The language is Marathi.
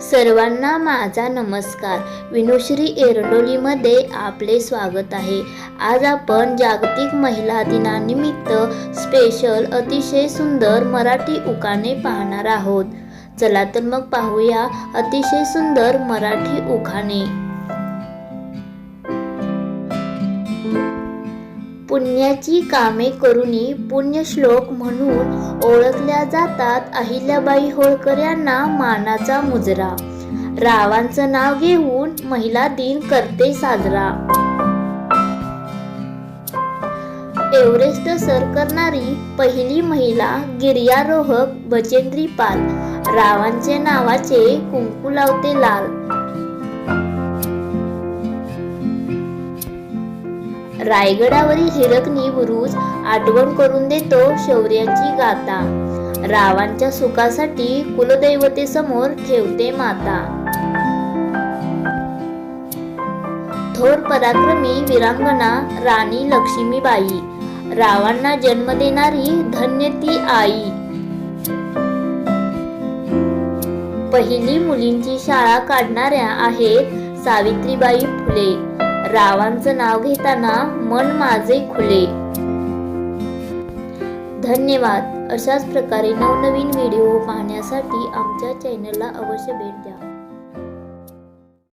सर्वांना माझा नमस्कार. विनुश्री एरडोलीमध्ये आपले स्वागत आहे. आज आपण जागतिक महिला दिनानिमित्त स्पेशल अतिशय सुंदर मराठी उखाणे पाहणार आहोत. चला तर मग पाहूया अतिशय सुंदर मराठी उखाणे. पुण्याची कामे करुनी पुण्यश्लोक म्हणून ओळखल्या जातात अहिल्याबाई होळकर यांना मानाचा मुजरा. रावांचं नाव घेऊन महिला दिन करते साजरा. एव्हरेस्ट सर करणारी पहिली महिला गिर्यारोहक बचेंद्री पाल. रावांचे नावाचे कुंकू लावते लाल. रायगडावरील हिरकणी बुरुज आठवण करून देतो शौर्याची गाथा. रावांच्या सुखासाठी कुलदैवतेसमोर ठेवते माता. थोर पराक्रमी वीरांगना राणी लक्ष्मीबाई. रावांना जन्म देणारी धन्य ती आई. पहिली मुलींची शाळा काढणाऱ्या आहेत सावित्रीबाई फुले. रावांचं नाव घेताना मन माझे खुले. धन्यवाद. अशाच प्रकारे नवनवीन व्हिडिओ पाहण्यासाठी आमच्या चॅनलला अवश्य भेट द्या.